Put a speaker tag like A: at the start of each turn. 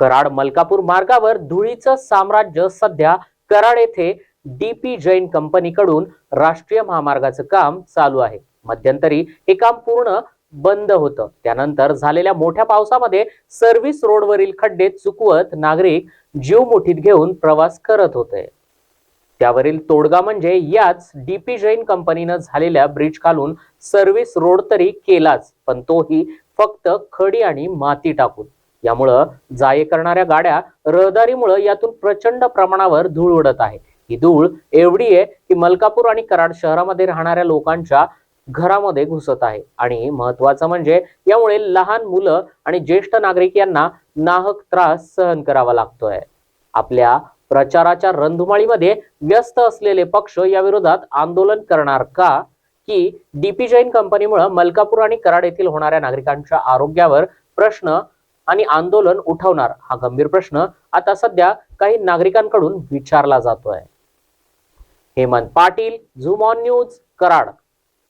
A: कराड मलकापूर मार्गावर धुळीचं साम्राज्य सध्या कराड येथे डीपी जैन कंपनीकडून राष्ट्रीय महामार्गाचं काम चालू आहे. मध्यंतरी हे काम पूर्ण बंद होतं. त्यानंतर झालेल्या मोठ्या पावसामध्ये सर्व्हिस रोडवरील खड्डे चुकवत नागरिक जीव मुठीत घेऊन प्रवास करत होते. त्यावरील तोडगा म्हणजे याच डीपी जैन कंपनीनं झालेल्या ब्रिज खालून सर्व्हिस रोड तरी केलाच पण तोही फक्त खडी आणि माती टाकून. यामुळं जाये करणाऱ्या गाड्या रहदारीमुळं यातून प्रचंड प्रमाणावर धूळ उडत आहे. ही धूळ एवढी आहे की मलकापूर आणि कराड शहरामध्ये राहणाऱ्या लोकांच्या घरामध्ये घुसत आहे. आणि महत्वाचं म्हणजे यामुळे लहान मुलं आणि ज्येष्ठ नागरिक यांना नाहक त्रास सहन करावा लागतोय. आपल्या प्रचाराच्या रणधुमाळीमध्ये व्यस्त असलेले पक्ष या विरोधात आंदोलन करणार का? की डीपी जैन कंपनीमुळे मलकापूर आणि कराड येथील होणाऱ्या नागरिकांच्या आरोग्यावर प्रश्न आणि आंदोलन उठवणार हा गंभीर प्रश्न आता सध्या काही नागरिकांकडून विचारला जातोय. हेमंत पाटील झुम ऑन न्यूज कराड.